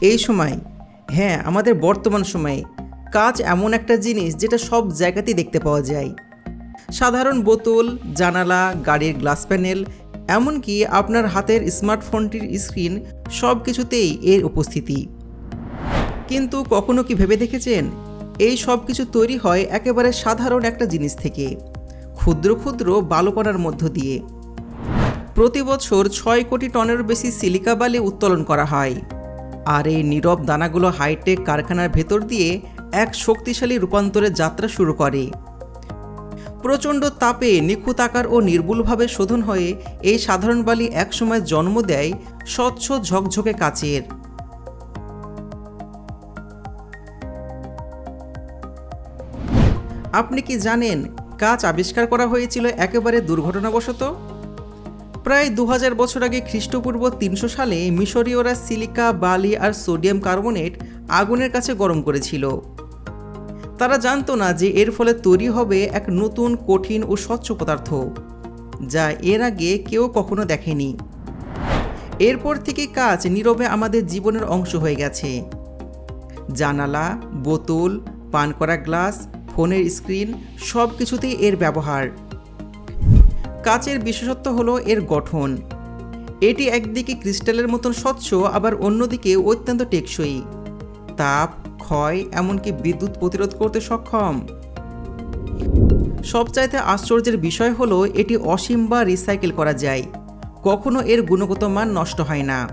এই সময় হ্যাঁ আমাদের বর্তমান সময়ে কাজ এমন একটা জিনিস যেটা সব জায়গাতেই দেখতে পাওয়া যায়। সাধারণ বোতল, জানালা, গাড়ির গ্লাস প্যানেল, এমনকি আপনার হাতের স্মার্টফোনটির স্ক্রিন সব কিছুতেই এর উপস্থিতি। কিন্তু কখনো কি ভেবে দেখেছেন? এই সব কিছু তৈরি হয় একেবারে সাধারণ একটা জিনিস থেকে, ক্ষুদ্র ক্ষুদ্র বালুকণার মধ্য দিয়ে। প্রতি বছর ছয় কোটি টনেরও বেশি সিলিকা বালি উত্তোলন করা হয়। আর এই নীরব দানাগুলো হাইটেক কারখানার ভেতর দিয়ে এক শক্তিশালী রূপান্তরের যাত্রা শুরু করে। প্রচণ্ড তাপে নিখুঁত আকার ও নির্ভুলভাবে শোধন হয়ে এই সাধারণ বালি একসময় জন্ম দেয় স্বচ্ছ ঝকঝকে কাচের। আপনি কি জানেন কাচ আবিষ্কার করা হয়েছিল একেবারে দুর্ঘটনাবশত? প্রায় দু হাজার বছর আগে খ্রিস্টপূর্ব তিনশো সালে মিশরীয়রা সিলিকা, বালি আর সোডিয়াম কার্বনেট আগুনের কাছে গরম করেছিল। তারা জানতো না যে এর ফলে তৈরি হবে এক নতুন, কঠিন ও স্বচ্ছ পদার্থ, যা এর আগে কেউ কখনো দেখেনি। এরপর থেকে কাজ নীরবে আমাদের জীবনের অংশ হয়ে গেছে। জানালা, বোতল, পান করা গ্লাস, ফোনের স্ক্রিন সব কিছুতেই এর ব্যবহার। কাচের বিশেষত্ব হলো এর গঠন। এটি একদিকে ক্রিস্টালের মতন স্বচ্ছ, আবার অন্যদিকে অত্যন্ত টেকসই। তাপ, ক্ষয়, এমনকি বিদ্যুৎ প্রতিরোধ করতে সক্ষম। সবচাইতে আশ্চর্যের বিষয় হলো এটি অসীম বা রিসাইকেল করা যায়। কখনো এর গুণগত মান নষ্ট হয় না।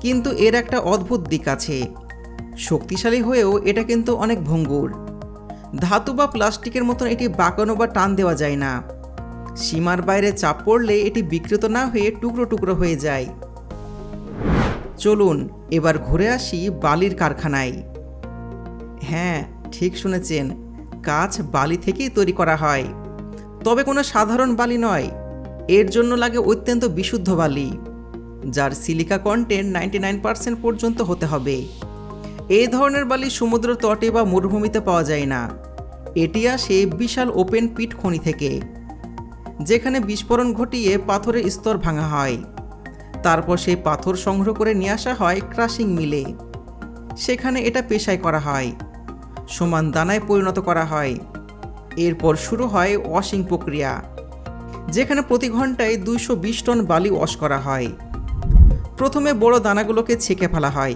কিন্তু এর একটা অদ্ভুত দিক আছে। শক্তিশালী হয়েও এটা কিন্তু অনেক ভঙ্গুর। ধাতু বা প্লাস্টিকের মতন এটি বাঁকানো বা টান দেওয়া যায় না। সীমার বাইরে চাপ পড়লে এটি বিকৃত না হয়ে টুকরো টুকরো হয়ে যায়। চলুন, এবার ঘুরে আসি বালির কারখানায়। হ্যাঁ ঠিক শুনেছেন কাজ বালি থেকেই তৈরি করা হয়। তবে কোনো সাধারণ বালি নয়। এর জন্য লাগে অত্যন্ত বিশুদ্ধ বালি, যার silica content ninety nine percent পর্যন্ত হতে হবে। এই ধরনের বালি সমুদ্র তটে বা মরুভূমিতে পাওয়া যায় না। এটি আসে বিশাল ওপেন পিট খনি থেকে। যেখানে বিস্ফোরণ ঘটিয়ে পাথরের স্তর ভাঙা হয়। তারপর সেই পাথর সংগ্রহ করে নিয়ে আসা হয় ক্রাশিং মিলে। সেখানে এটা পেশায় করা হয়। সমান দানায় পরিণত করা হয়। এরপর শুরু হয় ওয়াশিং প্রক্রিয়া, যেখানে প্রতি ঘন্টায় দুইশো বিশ টন বালি ওয়াশ করা হয়। প্রথমে বড় দানাগুলোকে ছেঁকে ফেলা হয়।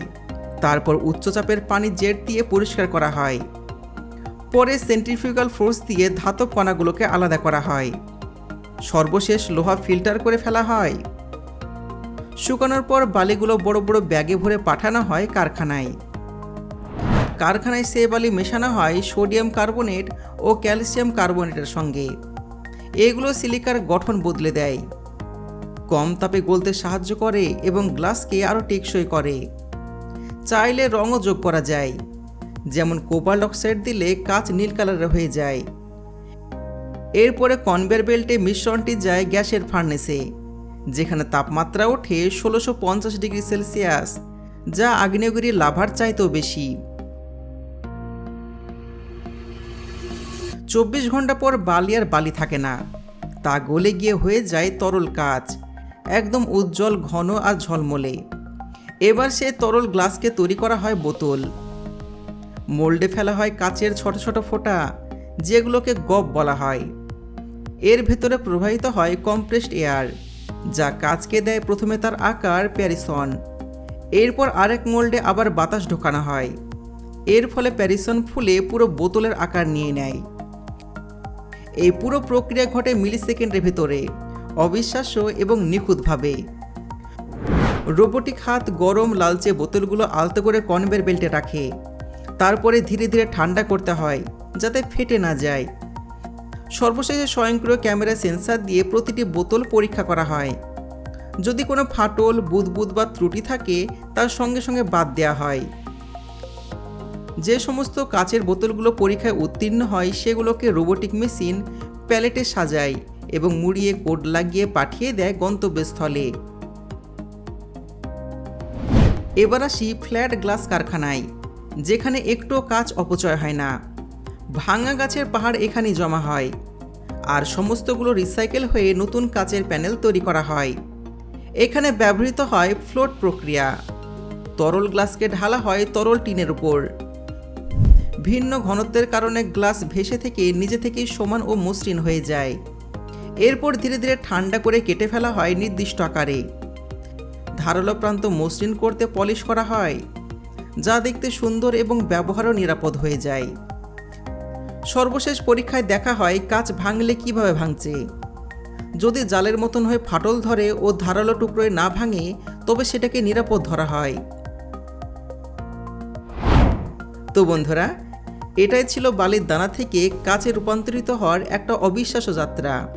তারপর উচ্চচাপের পানি জেট দিয়ে পরিষ্কার করা হয়। পরে সেন্ট্রিফিউগাল ফোর্স দিয়ে ধাতব কণাগুলোকে আলাদা করা হয়। সর্বশেষ লোহা ফিল্টার করে ফেলা হয়। শুকানোর পর বালিগুলো বড় বড় ব্যাগে ভরে পাঠানো হয় কারখানায়। কারখানায় সে বালি মেশানো হয় সোডিয়াম কার্বনেট ও ক্যালসিয়াম কার্বনেটের সঙ্গে। এগুলো সিলিকার গঠন বদলে দেয়। কম তাপে গলতে সাহায্য করে এবং গ্লাসকে আরও টেকসই করে। চাইলে রঙও যোগ করা যায়। যেমন কোপাল্ট অক্সাইড দিলে কাঁচ নীল কালারের হয়ে যায়। এরপরে কনভেয়ার বেল্টে মিশ্রণটি যায় গ্যাসের ফার্নেসে, যেখানে তাপমাত্রা ওঠে ষোলোশো পঞ্চাশ ডিগ্রি সেলসিয়াস, যা আগ্নেয়গিরি লাভার চাইতেও বেশি। চব্বিশ ঘণ্টা পর বালি আর বালি থাকে না। তা গলে গিয়ে হয়ে যায় তরল কাচ একদম উজ্জ্বল, ঘন আর ঝলমলে। এবার সে তরল গ্লাসকে তৈরি করা হয় বোতল। মোল্ডে ফেলা হয় কাচের ছোট ছোট ফোঁটা, যেগুলোকে গপ বলা হয়। এর ভেতরে প্রবাহিত হয় কম্প্রেসড এয়ার যা কাচকে দেয় প্রথমে তার আকার প্যারিসন। এরপর আরেক মোল্ডে আবার বাতাস ঢোকানো হয়। এর ফলে প্যারিসন ফুলে পুরো বোতলের আকার নিয়ে নেয়। এই পুরো প্রক্রিয়া ঘটে মিলি সেকেন্ডের ভেতরে, অবিশ্বাস্য এবং নিখুঁতভাবে। রোবোটিক হাত গরম লালচে বোতলগুলো আলতো করে কনভের বেল্টে রাখে। তারপরে ধীরে ধীরে ঠান্ডা করতে হয়, যাতে ফেটে না যায়। সর্বশেষে স্বয়ংক্রিয় ক্যামেরা সেন্সার দিয়ে প্রতিটি বোতল পরীক্ষা করা হয়। যদি কোনো ফাটল, বুদবুদ বা ত্রুটি থাকে, তার সঙ্গে সঙ্গে বাদ দেওয়া হয়। যে সমস্ত কাচের বোতলগুলো পরীক্ষায় উত্তীর্ণ হয়, সেগুলোকে রোবোটিক মেশিন প্যালেটে সাজায় এবং মুড়িয়ে কোড লাগিয়ে পাঠিয়ে দেয় গন্তব্যস্থলে। এবার আসি ফ্ল্যাট গ্লাস কারখানায়, যেখানে একটু কাজ অপচয় হয় না। ভাঙা গাছের পাহাড় এখানেই জমা হয়। আর সমস্তগুলো রিসাইকেল হয়ে নতুন কাচের প্যানেল তৈরি করা হয়। এখানে ব্যবহৃত হয় ফ্লোট প্রক্রিয়া। তরল গ্লাসকে ঢালা হয় তরল টিনের উপর। ভিন্ন ঘনত্বের কারণে গ্লাস ভেসে থেকে নিজে থেকেই সমান ও মসৃণ হয়ে যায়। এরপর ধীরে ধীরে ঠান্ডা করে কেটে ফেলা হয় নির্দিষ্ট আকারে। ধারালো প্রান্ত মসৃণ করতে পলিশ করা হয়, যা দেখতে সুন্দর এবং ব্যবহারও নিরাপদ হয়ে যায়। সর্বশেষ পরীক্ষায় দেখা হয় কাঁচ ভাঙলে কীভাবে ভাঙছে। যদি জালের মতন হয়ে ফাটল ধরে ও ধারালো টুকরোয় না ভাঙে, তবে সেটাকে নিরাপদ ধরা হয়। তো বন্ধুরা, এটাই ছিল বালির দানা থেকে কাচে রূপান্তরিত হওয়ার একটা অবিশ্বাস্য যাত্রা।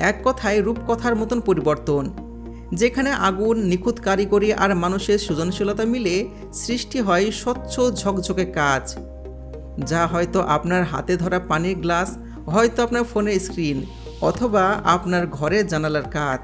এক কথায় রূপকথার মতন পরিবর্তন, যেখানে আগুন, নিখুঁত কারিগরি আর মানুষের সৃজনশীলতা মিলে সৃষ্টি হয় স্বচ্ছ ঝকঝকে কাজ। যা হয়তো আপনার হাতে ধরা পানির গ্লাস, হয়তো আপনার ফোনের স্ক্রিন, অথবা আপনার ঘরের জানালার কাজ